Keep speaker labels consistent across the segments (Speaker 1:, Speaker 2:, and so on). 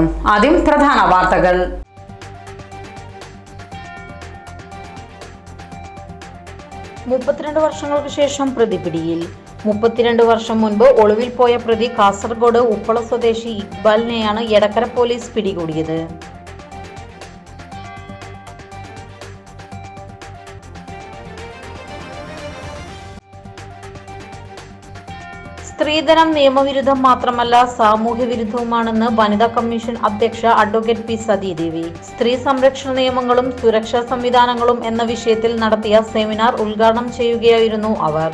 Speaker 1: സ്വാഗതം. ആദ്യം പ്രധാന വാർത്തകൾ. മുപ്പത്തിരണ്ട് വർഷങ്ങൾക്ക് ശേഷം പ്രതി പിടിയിൽ. മുപ്പത്തിരണ്ട് വർഷം മുൻപ് ഒളിവിൽ പോയ പ്രതി കാസർഗോഡ് ഉപ്പള സ്വദേശി ഇക്ബാലിനെയാണ് എടക്കര പോലീസ് പിടികൂടിയത്. സ്ത്രീധനം നിയമവിരുദ്ധം മാത്രമല്ല സാമൂഹ്യ വിരുദ്ധവുമാണെന്ന് വനിതാ കമ്മീഷൻ അധ്യക്ഷ അഡ്വക്കേറ്റ് പി സതീദേവി. സ്ത്രീ സംരക്ഷണ നിയമങ്ങളും സുരക്ഷാ സംവിധാനങ്ങളും എന്ന വിഷയത്തിൽ നടത്തിയ സെമിനാർ ഉദ്ഘാടനം ചെയ്യുകയായിരുന്നു അവർ.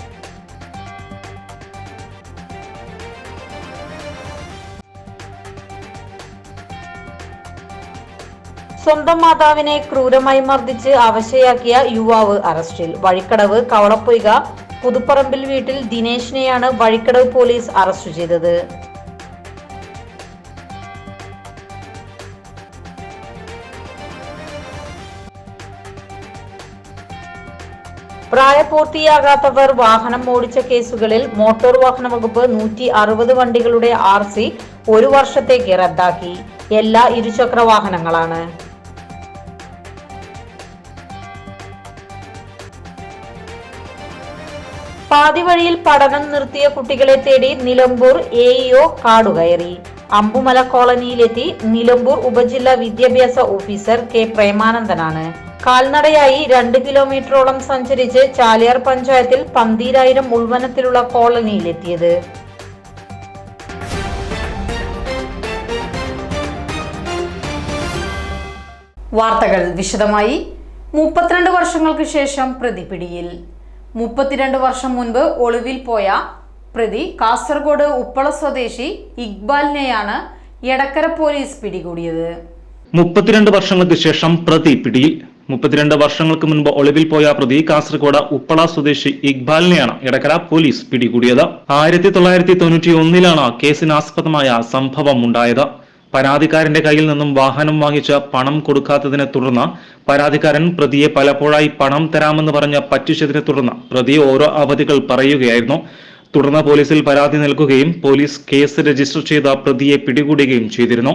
Speaker 1: സ്വന്തം മാതാവിനെ ക്രൂരമായി മർദ്ദിച്ച് അവശയാക്കിയ യുവാവ് അറസ്റ്റിൽ. വഴിക്കടവ് കവളപ്പൊയ്ക പുതുപ്പറമ്പിൽ വീട്ടിൽ ദിനേശിനെയാണ് വഴിക്കടവ് പോലീസ് അറസ്റ്റ് ചെയ്തത്. പ്രായപൂർത്തിയാകാത്തവർ വാഹനം ഓടിച്ച കേസുകളിൽ മോട്ടോർ വാഹന വകുപ്പ് നൂറ്റി അറുപത് വണ്ടികളുടെ ആർ സി ഒരു വർഷത്തേക്ക് റദ്ദാക്കി. എല്ലാ ഇരുചക്ര വാഹനങ്ങളാണ് പാതിവഴിയിൽ പഠനം നിർത്തിയ കുട്ടികളെ തേടി നിലമ്പൂർ എ ഇഒ കാടുകയറി. അമ്പുമല കോളനിയിലെത്തി നിലമ്പൂർ ഉപജില്ലാ വിദ്യാഭ്യാസ ഓഫീസർ കെ പ്രേമാനന്ദനാണ്. കാൽനടയായി രണ്ട് കിലോമീറ്ററോളം സഞ്ചരിച്ച് ചാലിയാർ പഞ്ചായത്തിൽ പന്തീരായിരം ഉൾവനത്തിലുള്ള കോളനിയിലെത്തിയത്. വാർത്തകൾ വിശദമായി. മുപ്പത്തിരണ്ട് വർഷങ്ങൾക്ക് ശേഷം പ്രതി പിടിയിൽ മുപ്പത്തിരണ്ട് വർഷം മുൻപ് ഒളിവിൽ പോയ പ്രതി കാസർഗോഡ് ഉപ്പള സ്വദേശി ഇക്ബാലിനെയാണ് എടക്കര പോലീസ് പിടികൂടിയത്.
Speaker 2: മുപ്പത്തിരണ്ട് വർഷങ്ങൾക്ക് ശേഷം പ്രതി പിടിയിൽ. മുപ്പത്തിരണ്ട് വർഷങ്ങൾക്ക് മുൻപ് ഒളിവിൽ പോയ പ്രതി കാസർഗോഡ് ഉപ്പള സ്വദേശി ഇക്ബാലിനെയാണ് ഇടക്കര പോലീസ് പിടികൂടിയത്. ആയിരത്തി തൊള്ളായിരത്തി തൊണ്ണൂറ്റി ഒന്നിലാണ് കേസിനാസ്പദമായ സംഭവം ഉണ്ടായത് പരാതിക്കാരന്റെ കയ്യിൽ നിന്നും വാഹനം വാങ്ങിച്ച പണം കൊടുക്കാത്തതിനെ തുടർന്ന് പരാതിക്കാരൻ പ്രതിയെ പലപ്പോഴായി പണം തരാമെന്ന് പറഞ്ഞ പറ്റിച്ചതിനെ തുടർന്ന് പ്രതി ഓരോ അവധികൾ പറയുകയായിരുന്നു. തുടർന്ന് പോലീസിൽ പരാതി നൽകുകയും പോലീസ് കേസ് രജിസ്റ്റർ ചെയ്ത പ്രതിയെ പിടികൂടുകയും ചെയ്തിരുന്നു.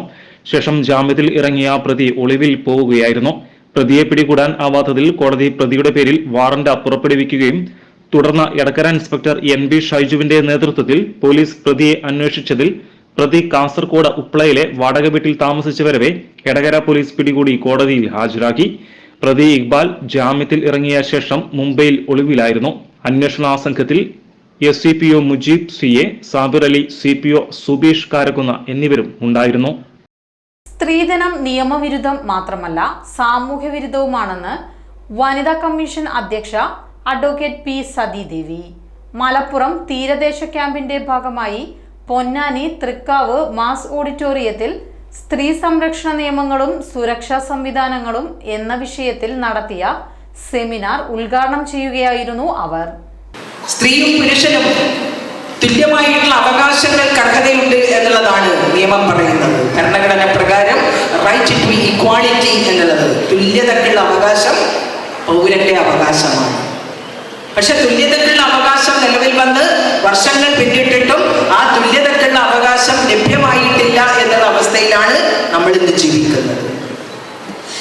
Speaker 2: ശേഷം ജാമ്യത്തിൽ ഇറങ്ങിയ പ്രതി ഒളിവിൽ പോവുകയായിരുന്നു. പ്രതിയെ പിടികൂടാൻ ആവാത്തതിൽ കോടതി പ്രതിയുടെ പേരിൽ വാറന്റ് പുറപ്പെടുവിക്കുകയും തുടർന്ന് എടക്കര ഇൻസ്പെക്ടർ എൻ ബി ഷൈജുവിന്റെ നേതൃത്വത്തിൽ പോലീസ് പ്രതിയെ അന്വേഷിച്ചതിൽ പ്രതി കാസർകോട് ഉപ്ലയിലെ വാടക വീട്ടിൽ താമസിച്ചു വരവെ എടകര പോലീസ് പിടികൂടി കോടതിയിൽ ഹാജരാക്കി. പ്രതി ഇക്ബാൽ ജാമ്യത്തിൽ ഇറങ്ങിയ ശേഷം മുംബൈയിൽ ഒളിവിലായിരുന്നു. അന്വേഷണ സംഘത്തിൽ S C P O Mujeeb C A Sabir Ali C P O Subeesh Karakkunna എന്നിവരും ഉണ്ടായിരുന്നു.
Speaker 1: സ്ത്രീധനം നിയമവിരുദ്ധം മാത്രമല്ല സാമൂഹ്യ വിരുദ്ധവുമാണെന്ന് വനിതാ കമ്മീഷൻ അധ്യക്ഷ അഡ്വക്കേറ്റ് പി സതീദേവി. മലപ്പുറം തീരദേശ ക്യാമ്പിന്റെ ഭാഗമായി പൊന്നാനി തൃക്കാവ് മാസ് ഓഡിറ്റോറിയത്തിൽ സ്ത്രീ സംരക്ഷണ നിയമങ്ങളും സുരക്ഷാ സംവിധാനങ്ങളും എന്ന വിഷയത്തിൽ നടത്തിയ സെമിനാർ ഉദ്ഘാടനം ചെയ്യുകയായിരുന്നു അവർ.
Speaker 3: സ്ത്രീയും പുരുഷനും തുല്യമായിട്ടുള്ള അവകാശങ്ങൾക്ക് അർഹതയുണ്ട് എന്നുള്ളതാണ് നിയമം പറയുന്നത്. ഭരണഘടന പ്രകാരം റൈറ്റ് ടു ഇക്വാളിറ്റി എന്നുള്ളത് തുല്യതക്കുള്ള അവകാശം പൗരന്റെ അവകാശമാണ്. പക്ഷെ തുല്യതക്കുള്ള അവകാശം നിലവിൽ വന്ന് വർഷങ്ങൾ പിന്നിട്ടിട്ടും ആ തുല്യതക്കുള്ള അവകാശം ലഭ്യമായിട്ടില്ല എന്നുള്ള അവസ്ഥയിലാണ് നമ്മൾ ഇന്ന് ജീവിക്കുന്നത്.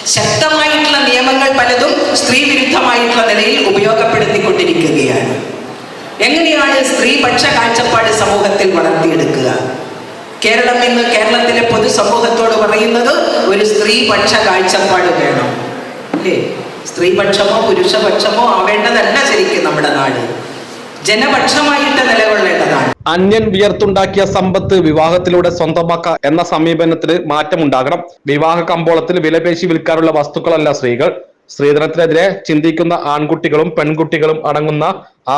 Speaker 3: ശക്തമായിട്ടുള്ള നിയമങ്ങൾ പലതും സ്ത്രീ വിരുദ്ധമായിട്ടുള്ള നിലയിൽ ഉപയോഗപ്പെടുത്തിക്കൊണ്ടിരിക്കുകയാണ്. എങ്ങനെയാണ് സ്ത്രീപക്ഷ കാഴ്ചപ്പാട് സമൂഹത്തിൽ വളർത്തിയെടുക്കുക? കേരളം ഇന്ന് കേരളത്തിലെ പൊതുസമൂഹത്തോട് പറയുന്നത് ഒരു സ്ത്രീപക്ഷ കാഴ്ചപ്പാട് വേണം. അല്ലേ? സ്ത്രീപക്ഷമോ പുരുഷപക്ഷമോ ആവേണ്ടതല്ല ശരിക്കും നമ്മുടെ നാട്. ജനപക്ഷമായിട്ട് നിലകൊള്ളേണ്ടതാണ്.
Speaker 4: അന്യൻ വിയർത്തുണ്ടാക്കിയ സമ്പത്ത് വിവാഹത്തിലൂടെ സ്വന്തമാക്ക എന്ന സമീപനത്തിന് മാറ്റമുണ്ടാകണം. വിവാഹ കമ്പോളത്തിൽ വിലപേശി വിൽക്കാറുള്ള വസ്തുക്കളല്ല സ്ത്രീകൾ. സ്ത്രീധനത്തിനെതിരെ ചിന്തിക്കുന്ന ആൺകുട്ടികളും പെൺകുട്ടികളും അടങ്ങുന്ന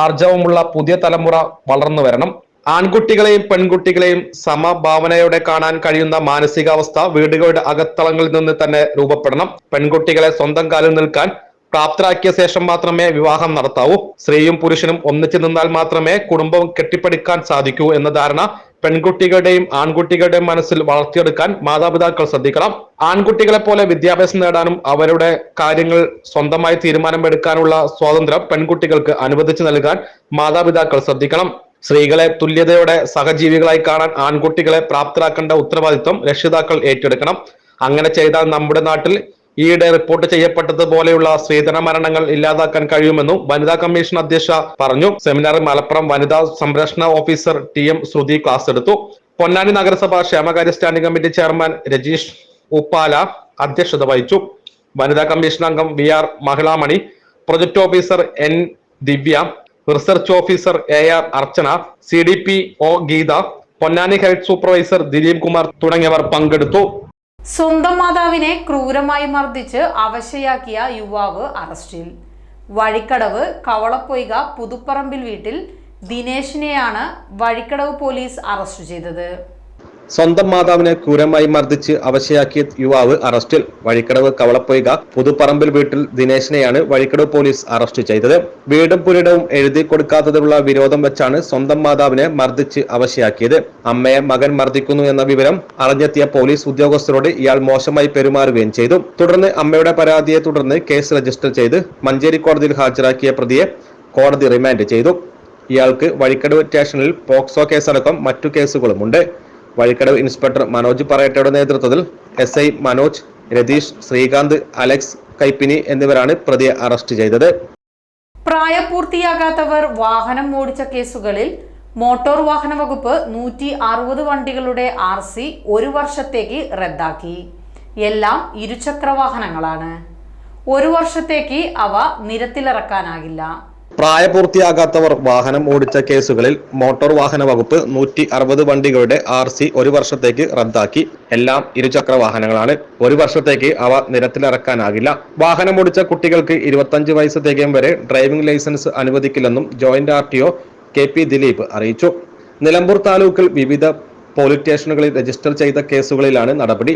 Speaker 4: ആർജവമുള്ള പുതിയ തലമുറ വളർന്നു വരണം. ആൺകുട്ടികളെയും പെൺകുട്ടികളെയും സമഭാവനയോടെ കാണാൻ കഴിയുന്ന മാനസികാവസ്ഥ വീടുകളുടെ അകത്തളങ്ങളിൽ നിന്ന് തന്നെ രൂപപ്പെടണം. പെൺകുട്ടികളെ സ്വന്തം കാലിൽ നിൽക്കാൻ പ്രാപ്തരാക്കിയ ശേഷം മാത്രമേ വിവാഹം നടത്താവൂ. സ്ത്രീയും പുരുഷനും ഒന്നിച്ചു നിന്നാൽ മാത്രമേ കുടുംബം കെട്ടിപ്പടുക്കാൻ സാധിക്കൂ എന്ന ധാരണ പെൺകുട്ടികളുടെയും ആൺകുട്ടികളുടെയും മനസ്സിൽ വളർത്തിയെടുക്കാൻ മാതാപിതാക്കൾ ശ്രദ്ധിക്കണം. ആൺകുട്ടികളെ പോലെ വിദ്യാഭ്യാസം നേടാനും അവരുടെ കാര്യങ്ങൾ സ്വന്തമായി തീരുമാനമെടുക്കാനുള്ള സ്വാതന്ത്ര്യം പെൺകുട്ടികൾക്ക് അനുവദിച്ചു നൽകാൻ മാതാപിതാക്കൾ ശ്രദ്ധിക്കണം. സ്ത്രീകളെ തുല്യതയോടെ സഹജീവികളായി കാണാൻ ആൺകുട്ടികളെ പ്രാപ്തരാക്കേണ്ട ഉത്തരവാദിത്വം രക്ഷിതാക്കൾ ഏറ്റെടുക്കണം. അങ്ങനെ ചെയ്താൽ നമ്മുടെ നാട്ടിൽ ഈയിടെ റിപ്പോർട്ട് ചെയ്യപ്പെട്ടതുപോലെയുള്ള സ്ത്രീധന മരണങ്ങൾ ഇല്ലാതാക്കാൻ കഴിയുമെന്നും വനിതാ കമ്മീഷൻ അധ്യക്ഷ പറഞ്ഞു. സെമിനാറിൽ മലപ്പുറം വനിതാ സംരക്ഷണ officer T M Shruthi class എടുത്തു. പൊന്നാനി നഗരസഭ ക്ഷേമകാര്യ standing committee chairman Rajeesh Uppala അധ്യക്ഷത വഹിച്ചു. വനിതാ കമ്മീഷൻ അംഗം V R Mahilamani project officer N Divya research officer A R Archana C D P O Geetha Ponnani health supervisor Dileep Kumar തുടങ്ങിയവർ പങ്കെടുത്തു.
Speaker 1: സ്വന്തം മാതാവിനെ ക്രൂരമായി മർദ്ദിച്ച് അവശയാക്കിയ യുവാവ് അറസ്റ്റിൽ. വഴിക്കടവ് കവളപ്പൊയ്ക പുതുപ്പറമ്പിൽ വീട്ടിൽ ദിനേശിനെയാണ് വഴിക്കടവ് പോലീസ് അറസ്റ്റ് ചെയ്തത്.
Speaker 4: സ്വന്തം മാതാവിനെ ക്രൂരമായി മർദ്ദിച്ച് അവശയാക്കിയ യുവാവ് അറസ്റ്റിൽ. വഴിക്കടവ് കവളപ്പൊയ്ക പുതുപ്പറമ്പിൽ വീട്ടിൽ ദിനേശിനെയാണ് വഴിക്കടവ് പോലീസ് അറസ്റ്റ് ചെയ്തത്. വീടും പുരിടവും എഴുതി കൊടുക്കാത്തതിലുള്ള വിരോധം വെച്ചാണ് സ്വന്തം മാതാവിനെ മർദ്ദിച്ച് അവശയാക്കിയത്. അമ്മയെ മകൻ മർദ്ദിക്കുന്നു എന്ന വിവരം അറിഞ്ഞെത്തിയ പോലീസ് ഉദ്യോഗസ്ഥരോട് ഇയാൾ മോശമായി പെരുമാറുകയും ചെയ്തു. തുടർന്ന് അമ്മയുടെ പരാതിയെ തുടർന്ന് കേസ് രജിസ്റ്റർ ചെയ്ത് മഞ്ചേരി കോടതിയിൽ ഹാജരാക്കിയ പ്രതിയെ കോടതി റിമാൻഡ് ചെയ്തു. ഇയാൾക്ക് വഴിക്കടവ് സ്റ്റേഷനിൽ പോക്സോ കേസടക്കം മറ്റു കേസുകളുമുണ്ട്. വഴിക്കടവ് ഇൻസ്പെക്ടർ മനോജ് പറയട്ടയുടെ നേതൃത്വത്തിൽ എസ് ഐ മനോജ് രതീഷ് ശ്രീകാന്ത് അലക്സ് കൈപ്പിനി എന്നിവരാണ് പ്രതിയെ അറസ്റ്റ് ചെയ്തത്.
Speaker 1: പ്രായപൂർത്തിയാകാത്തവർ വാഹനം ഓടിച്ച കേസുകളിൽ മോട്ടോർ വാഹന വകുപ്പ് നൂറ്റി അറുപത് വണ്ടികളുടെ ആർ സി ഒരു വർഷത്തേക്ക് റദ്ദാക്കി. എല്ലാം ഇരുചക്ര വാഹനങ്ങളാണ് ഒരു വർഷത്തേക്ക് അവ നിരത്തിലിറക്കാനാകില്ല.
Speaker 4: പ്രായപൂർത്തിയാകാത്തവർ വാഹനം ഓടിച്ച കേസുകളിൽ മോട്ടോർ വാഹന വകുപ്പ് നൂറ്റി അറുപത് വണ്ടികളുടെ ആർ സി ഒരു വർഷത്തേക്ക് റദ്ദാക്കി. എല്ലാം ഇരുചക്ര വാഹനങ്ങളാണ്. ഒരു വർഷത്തേക്ക് അവ നിരത്തിലിറക്കാനാകില്ല. വാഹനം ഓടിച്ച കുട്ടികൾക്ക് ഇരുപത്തഞ്ച് വയസ്സ് തികയും വരെ ഡ്രൈവിംഗ് ലൈസൻസ് അനുവദിക്കില്ലെന്നും joint R T O K P Dileep അറിയിച്ചു. നിലമ്പൂർ താലൂക്കിൽ വിവിധ പോലീസ് സ്റ്റേഷനുകളിൽ രജിസ്റ്റർ ചെയ്ത കേസുകളിലാണ് നടപടി.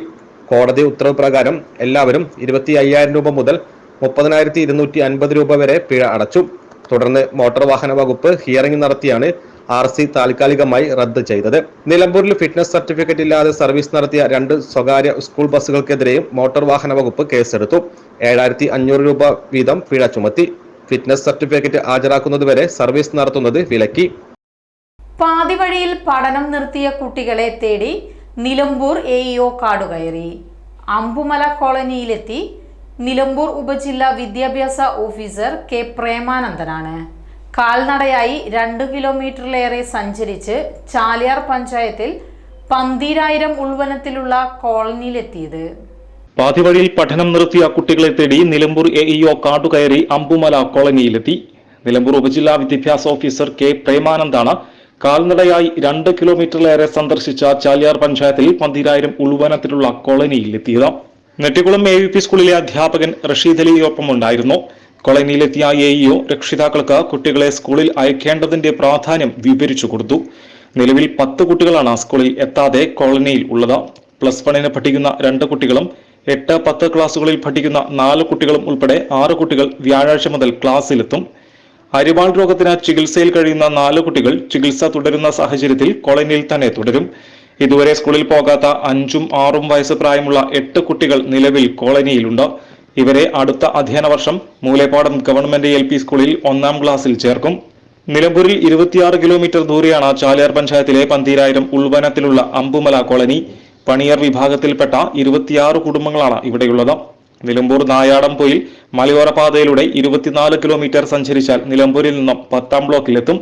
Speaker 4: കോടതി ഉത്തരവ് പ്രകാരം എല്ലാവരും ഇരുപത്തി അയ്യായിരം രൂപ മുതൽ മുപ്പതിനായിരത്തി ഇരുന്നൂറ്റി അൻപത് രൂപ വരെ പിഴ അടച്ചു. തുടർന്ന് മോട്ടോർ വാഹന വകുപ്പ് ഹിയറിംഗ് നടത്തിയാണ് ആർ സി താൽക്കാലികമായി റദ്ദ് ചെയ്തത്. നിലമ്പൂരിൽ ഫിറ്റ്നസ് സർട്ടിഫിക്കറ്റ് ഇല്ലാതെ സർവീസ് നടത്തിയ രണ്ട് സ്വകാര്യ സ്കൂൾ ബസ്സുകൾക്കെതിരെയും മോട്ടോർ വാഹന വകുപ്പ് കേസെടുത്തു. ഏഴായിരത്തി അഞ്ഞൂറ് രൂപ വീതം പിഴ ചുമത്തി. ഫിറ്റ്നസ് സർട്ടിഫിക്കറ്റ് ഹാജരാക്കുന്നതുവരെ സർവീസ് നടത്തുന്നത് വിലക്കി.
Speaker 1: പാതിവഴിയിൽ പഠനം നിർത്തിയ കുട്ടികളെ തേടി നിലമ്പൂർ എ ഇഒ കാടുകയറി. അമ്പുമല കോളനിയിലെത്തി നിലമ്പൂർ ഉപജില്ലാ വിദ്യാഭ്യാസ ഓഫീസർ കെ പ്രേമാനന്ദനാണ്. കാൽനടയായി രണ്ട് കിലോമീറ്ററിലേറെ സഞ്ചരിച്ച് ചാലിയാർ പഞ്ചായത്തിൽ പന്തീരായിരം ഉൾവനത്തിലുള്ള കോളനിയിലെത്തിയത്.
Speaker 2: പാതിവഴിയിൽ പഠനം നിർത്തിയ കുട്ടികളെ തേടി നിലമ്പൂർ എ ഇഒ കാട്ടുകയറി അമ്പുമല കോളനിയിലെത്തി. നിലമ്പൂർ ഉപജില്ലാ വിദ്യാഭ്യാസ ഓഫീസർ കെ പ്രേമാനന്ദാണ് കാൽനടയായി രണ്ട് കിലോമീറ്ററിലേറെ സന്ദർശിച്ച ചാലിയാർ പഞ്ചായത്തിൽ പന്തിരായിരം ഉൾവനത്തിലുള്ള കോളനിയിലെത്തിയത്. നെട്ടിക്കുളം എ യു പി സ്കൂളിലെ അധ്യാപകൻ റഷീദ് അലിയൊപ്പം ഉണ്ടായിരുന്നു കോളനിയിലെത്തിയ എ ഇഒ രക്ഷിതാക്കൾക്ക് കുട്ടികളെ സ്കൂളിൽ അയക്കേണ്ടതിന്റെ പ്രാധാന്യം വിവരിച്ചു കൊടുത്തു. നിലവിൽ പത്ത് കുട്ടികളാണ് സ്കൂളിൽ എത്താതെ കോളനിയിൽ ഉള്ളത്. പ്ലസ് വണ്ണിന് പഠിക്കുന്ന രണ്ട് കുട്ടികളും എട്ട് പത്ത് ക്ലാസ്സുകളിൽ പഠിക്കുന്ന നാല് കുട്ടികളും ഉൾപ്പെടെ ആറ് കുട്ടികൾ വ്യാഴാഴ്ച മുതൽ ക്ലാസ്സിലെത്തും. അരിവാൾ രോഗത്തിന് ചികിത്സയിൽ കഴിയുന്ന നാല് കുട്ടികൾ ചികിത്സ തുടരുന്ന സാഹചര്യത്തിൽ കോളനിയിൽ തന്നെ തുടരും. ഇതുവരെ സ്കൂളിൽ പോകാത്ത അഞ്ചും ആറും വയസ്സ് പ്രായമുള്ള എട്ട് കുട്ടികൾ നിലവിൽ കോളനിയിലുണ്ട്. ഇവരെ അടുത്ത അധ്യയന വർഷം മൂലേപ്പാടം ഗവൺമെന്റ് എൽ സ്കൂളിൽ ഒന്നാം ക്ലാസ്സിൽ ചേർക്കും. നിലമ്പൂരിൽ ഇരുപത്തിയാറ് കിലോമീറ്റർ ദൂരെയാണ് ചാലിയാർ പഞ്ചായത്തിലെ പന്തീരായിരം ഉൾവനത്തിലുള്ള അമ്പുമല കോളനി. പണിയർ വിഭാഗത്തിൽപ്പെട്ട ഇരുപത്തിയാറ് കുടുംബങ്ങളാണ് ഇവിടെയുള്ളത്. നിലമ്പൂർ നായാടംപൊയിൽ മലയോര പാതയിലൂടെ ഇരുപത്തിനാല് കിലോമീറ്റർ സഞ്ചരിച്ചാൽ നിലമ്പൂരിൽ നിന്നും പത്താം ബ്ലോക്കിലെത്തും.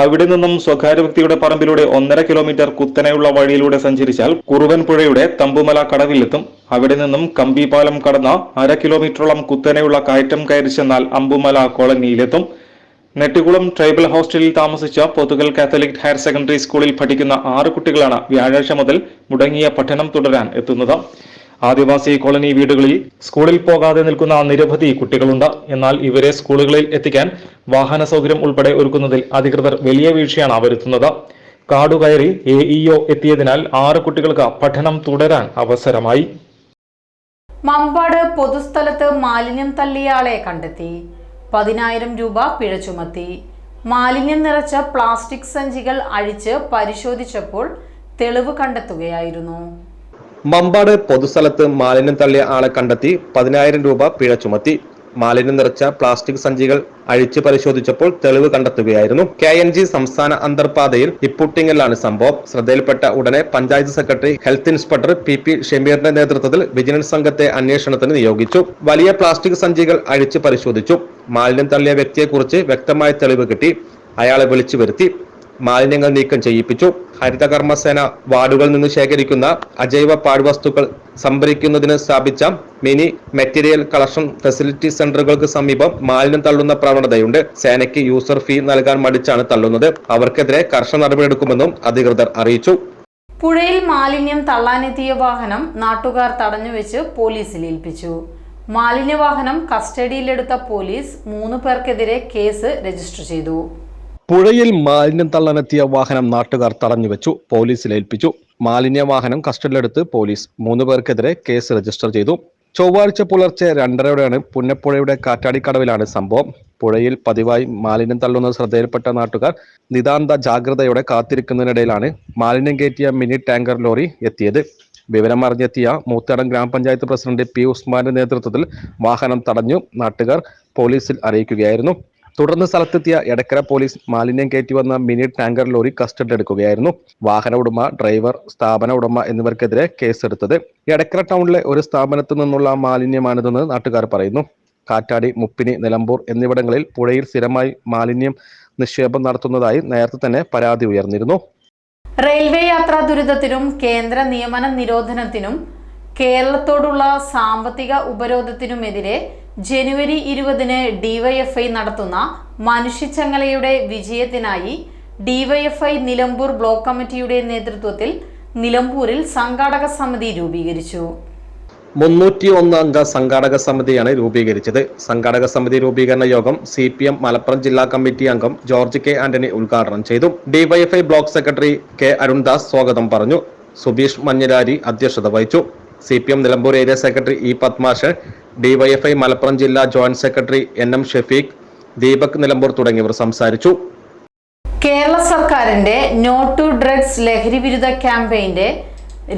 Speaker 2: അവിടെ നിന്നും സ്വകാര്യ വ്യക്തിയുടെ പറമ്പിലൂടെ ഒന്നര കിലോമീറ്റർ കുത്തനെയുള്ള വഴിയിലൂടെ സഞ്ചരിച്ചാൽ കുറുവൻ പുഴയുടെ തമ്പുമല കടവിലെത്തും. അവിടെ നിന്നും കമ്പിപാലം കടന്ന അര കിലോമീറ്ററോളം കുത്തനെയുള്ള കയറ്റം കയറി ചെന്നാൽ അമ്പുമല കോളനിയിലെത്തും. നെട്ടികുളം ട്രൈബൽ ഹോസ്റ്റലിൽ താമസിച്ച പൊതുകൽ കാത്തലിക് ഹയർ സെക്കൻഡറി സ്കൂളിൽ പഠിക്കുന്ന ആറ് കുട്ടികളാണ് വ്യാഴാഴ്ച മുതൽ മുടങ്ങിയ പഠനം തുടരാൻ എത്തുന്നത്. ആദിവാസി കോളനി വീടുകളിൽ സ്കൂളിൽ പോകാതെ നിൽക്കുന്ന നിരവധി കുട്ടികളുണ്ട്. എന്നാൽ ഇവരെ സ്കൂളുകളിൽ എത്തിക്കാൻ വാഹന സൗകര്യം ഉൾപ്പെടെ ഒരുക്കുന്നതിൽ അധികൃതർ വലിയ വീഴ്ചയാണ് വരുത്തുന്നത് കാടുകയറി എ ഇഒ എത്തിയതിനാൽ ആറ് കുട്ടികൾക്ക് പഠനം തുടരാൻ അവസരമായി.
Speaker 1: മമ്പാട് പൊതുസ്ഥലത്ത് മാലിന്യം തള്ളിയാളെ കണ്ടെത്തി. പതിനായിരം രൂപ പിഴ ചുമത്തി. മാലിന്യം നിറച്ച പ്ലാസ്റ്റിക് സഞ്ചികൾ അഴിച്ച് പരിശോധിച്ചപ്പോൾ തെളിവ് കണ്ടെത്തുകയായിരുന്നു.
Speaker 4: മമ്പാട് പൊതുസ്ഥലത്ത് മാലിന്യം തള്ളിയ ആളെ കണ്ടെത്തി പതിനായിരം രൂപ പിഴ ചുമത്തി. മാലിന്യം നിറച്ച പ്ലാസ്റ്റിക് സഞ്ചികൾ അഴിച്ചു പരിശോധിച്ചപ്പോൾ തെളിവ് കണ്ടെത്തുകയായിരുന്നു. കെ എൻ ജി സംസ്ഥാന അന്തർപാതയിൽ ഇപ്പുട്ടിങ്ങലാണ് സംഭവം. ശ്രദ്ധയിൽപ്പെട്ട ഉടനെ panchayat secretary health inspector P P ഷമീറിന്റെ നേതൃത്വത്തിൽ വിജിലൻസ് സംഘത്തെ അന്വേഷണത്തിന് നിയോഗിച്ചു. വലിയ പ്ലാസ്റ്റിക് സഞ്ചികൾ അഴിച്ചു പരിശോധിച്ചു. മാലിന്യം തള്ളിയ വ്യക്തിയെക്കുറിച്ച് വ്യക്തമായ തെളിവ് കിട്ടി. അയാളെ വിളിച്ചു വരുത്തി. മാലിന്യങ്ങൾ നീക്കം ചെയ്യിപ്പിച്ചു. ഹരിതകർമ്മസേന വാർഡുകളിൽ നിന്ന് ശേഖരിക്കുന്ന അജൈവ പാഴ്വസ്തുക്കൾ സംഭരിക്കുന്നതിന് സ്ഥാപിച്ച മിനി മെറ്റീരിയൽ കളക്ഷൻ ഫെസിലിറ്റി സെന്ററുകൾക്ക് സമീപം മാലിന്യം തള്ളുന്ന പ്രവണതയുണ്ട്. സേനയ്ക്ക് യൂസർ ഫീ നൽകാൻ മടിച്ചാണ് തള്ളുന്നത്. അവർക്കെതിരെ കർശന നടപടിയെടുക്കുമെന്നും അധികൃതർ അറിയിച്ചു.
Speaker 1: പുഴയിൽ മാലിന്യം തള്ളാനെത്തിയ വാഹനം നാട്ടുകാർ തടഞ്ഞുവെച്ച് പോലീസിൽ ഏൽപ്പിച്ചു. മാലിന്യ വാഹനം കസ്റ്റഡിയിലെടുത്ത പോലീസ് മൂന്ന് പേർക്കെതിരെ കേസ് രജിസ്റ്റർ ചെയ്തു.
Speaker 4: പുഴയിൽ മാലിന്യം തള്ളാനെത്തിയ വാഹനം നാട്ടുകാർ തടഞ്ഞു വെച്ചു പോലീസിൽ ഏൽപ്പിച്ചു. മാലിന്യ വാഹനം കസ്റ്റഡിയിലെടുത്ത് പോലീസ് മൂന്ന് പേർക്കെതിരെ കേസ് രജിസ്റ്റർ ചെയ്തു. ചൊവ്വാഴ്ച പുലർച്ചെ രണ്ടരയോടെയാണ് പുന്നപ്പുഴയുടെ കാറ്റാടിക്കടവിലാണ് സംഭവം. പുഴയിൽ പതിവായി മാലിന്യം തള്ളുന്നത് ശ്രദ്ധയിൽപ്പെട്ട നാട്ടുകാർ നിതാന്ത ജാഗ്രതയോടെ കാത്തിരിക്കുന്നതിനിടയിലാണ് മാലിന്യം കയറ്റിയ മിനി ടാങ്കർ ലോറി എത്തിയത്. വിവരം അറിഞ്ഞെത്തിയ മൂത്തടം ഗ്രാമപഞ്ചായത്ത് പ്രസിഡന്റ് പി ഉസ്മാന്റെ നേതൃത്വത്തിൽ വാഹനം തടഞ്ഞു. നാട്ടുകാർ പോലീസിൽ അറിയിക്കുകയായിരുന്നു. തുടർന്ന് സ്ഥലത്തെത്തിയ എടക്കര പോലീസ് മാലിന്യം കയറ്റി വന്ന മിനി ടാങ്കർ ലോറി കസ്റ്റഡിയിലെടുക്കുകയായിരുന്നു വാഹന ഉടമ ഡ്രൈവർ സ്ഥാപന ഉടമ എന്നിവർക്കെതിരെ കേസെടുത്തത്. എടക്കര ടൗണിലെ ഒരു സ്ഥാപനത്തു നിന്നുള്ള മാലിന്യമാണിതെന്ന് നാട്ടുകാർ പറയുന്നു. കാറ്റാടി മുപ്പിനി നിലമ്പൂർ എന്നിവിടങ്ങളിൽ പുഴയിൽ സ്ഥിരമായി മാലിന്യം നിക്ഷേപം നടത്തുന്നതായി നേരത്തെ തന്നെ പരാതി ഉയർന്നിരുന്നു.
Speaker 1: റെയിൽവേ യാത്രാ ദുരിതത്തിനും കേന്ദ്ര നിയമന നിരോധനത്തിനും കേരളത്തോടുള്ള സാമ്പത്തിക ഉപരോധത്തിനുമെതിരെ ജനുവരി ഇരുപതിന് ഡിവൈഎഫ്ഐ നടത്തുന്ന മനുഷ്യച്ചങ്ങലയുടെ വിജയത്തിനായി ഡിവൈഎഫ്ഐ നിലമ്പൂർ ബ്ലോക്ക് കമ്മിറ്റിയുടെ നേതൃത്വത്തിൽ നിലമ്പൂരിൽ സംഘാടക സമിതി രൂപീകരിച്ചു.
Speaker 4: മുന്നൂറ്റി ഒന്ന് അംഗ സംഘാടക സമിതിയാണ് രൂപീകരിച്ചത്. സംഘാടക സമിതി രൂപീകരണ യോഗം സി പി എം മലപ്പുറം ജില്ലാ കമ്മിറ്റി അംഗം ജോർജ് കെ ആന്റണി ഉദ്ഘാടനം ചെയ്തു. DYFI block secretary K Arundas സ്വാഗതം പറഞ്ഞു. സുബീഷ് മഞ്ഞരാരി അധ്യക്ഷത വഹിച്ചു. C P M Nilambur area secretary E Padmash DYFI Malappuram ജില്ലാ joint secretary N M Shefeeq Deepak Nilambur തുടങ്ങിയവർ സംസാരിച്ചു.
Speaker 1: കേരള സർക്കാരിന്റെ നോ ടു ഡ്രഗ്സ് ലഹരി വിരുദ്ധ ക്യാമ്പയിന്റെ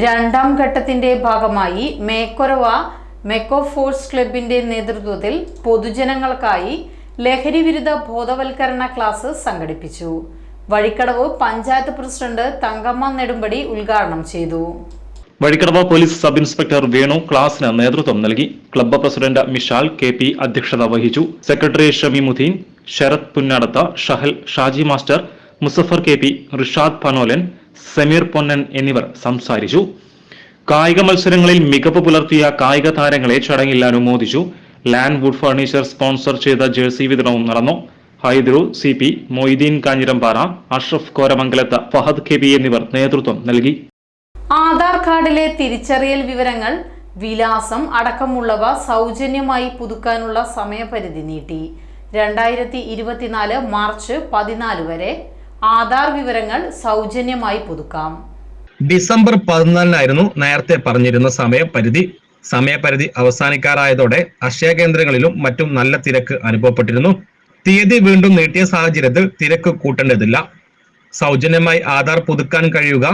Speaker 1: രണ്ടാം ഘട്ടത്തിന്റെ ഭാഗമായി മേക്കൊരവ മെക്കോ ഫോഴ്സ് ക്ലബിന്റെ നേതൃത്വത്തിൽ പൊതുജനങ്ങൾക്കായി ലഹരി വിരുദ്ധ ബോധവൽക്കരണ ക്ലാസ് സംഘടിപ്പിച്ചു. വഴിക്കടവ് പഞ്ചായത്ത് പ്രസിഡന്റ് തങ്കമ്മ നെടുമ്പടി ഉദ്ഘാടനം ചെയ്തു.
Speaker 2: Vazhikkadavu police sub inspector Venu ക്ലാസിന് നേതൃത്വം നൽകി. Club president Mishal K P അധ്യക്ഷത വഹിച്ചു. Secretary Shameemuddin Sarath Punnadath Shahal Shaji master Muzaffar K P Rishad Panolan Sameer Ponnan എന്നിവർ സംസാരിച്ചു. കായിക മത്സരങ്ങളിൽ മികവ് പുലർത്തിയ കായിക താരങ്ങളെ ചടങ്ങിൽ അനുമോദിച്ചു. ലാൻഡ് വുഡ് ഫർണിച്ചർ സ്പോൺസർ ചെയ്ത ജേഴ്സി വിതരണവും നടന്നു. Haidru C P Moideen Kanjirampara Ashraf Koramangalath Fahad K P എന്നിവർ നേതൃത്വം നൽകി.
Speaker 1: ആധാർ കാർഡിലെ തിരിച്ചറിയൽ വിവരങ്ങൾ വിലാസം അടക്കമുള്ളവ സൗജന്യമായി പുതുക്കാനുള്ള സമയപരിധി നീട്ടി. രണ്ടായിരത്തി ഇരുപത്തിനാല് മാർച്ച് പതിനാല് വരെ ആധാർ വിവരങ്ങൾ സൗജന്യമായി പുതുക്കാം.
Speaker 4: ഡിസംബർ പതിനാലിനായിരുന്നു നേരത്തെ പറഞ്ഞിരുന്ന സമയപരിധി. സമയപരിധി അവസാനിക്കാറായതോടെ അക്ഷയ കേന്ദ്രങ്ങളിലും മറ്റും നല്ല തിരക്ക് അനുഭവപ്പെട്ടിരുന്നു. തീയതി വീണ്ടും നീട്ടിയ സാഹചര്യത്തിൽ തിരക്ക് കൂട്ടേണ്ടതില്ല. സൗജന്യമായി ആധാർ പുതുക്കാൻ കഴിയുക.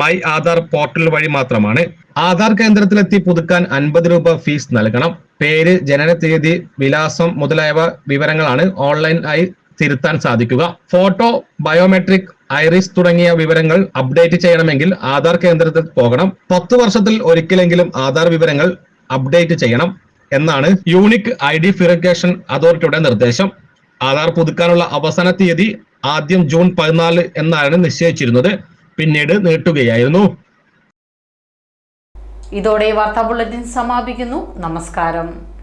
Speaker 4: മൈ ആധാർ പോർട്ടൽ വഴി മാത്രമാണ് ആധാർ കേന്ദ്രത്തിലെത്തി പുതുക്കാൻ അൻപത് രൂപ ഫീസ് നൽകണം. പേര് ജനന തീയതി വിലാസം മുതലായവ വിവരങ്ങളാണ് ഓൺലൈൻ ആയി തിരുത്താൻ സാധിക്കുക. ഫോട്ടോ ബയോമെട്രിക് ഐറിസ് തുടങ്ങിയ വിവരങ്ങൾ അപ്ഡേറ്റ് ചെയ്യണമെങ്കിൽ ആധാർ കേന്ദ്രത്തിൽ പോകണം. പത്ത് വർഷത്തിൽ ഒരിക്കലെങ്കിലും ആധാർ വിവരങ്ങൾ അപ്ഡേറ്റ് ചെയ്യണം എന്നാണ് യൂണിക് ഐ ഡി ഫിറിക്കേഷൻ അതോറിറ്റിയുടെ നിർദ്ദേശം. ആധാർ പുതുക്കാനുള്ള അവസാന തീയതി ആദ്യം ജൂൺ പതിനാല് എന്നാണ് നിശ്ചയിച്ചിരുന്നത്. പിന്നീട് നീട്ടുകയായിരുന്നു.
Speaker 1: ഇതോടെ വാർത്താ ബുള്ളറ്റിൻ സമാപിക്കുന്നു. നമസ്കാരം.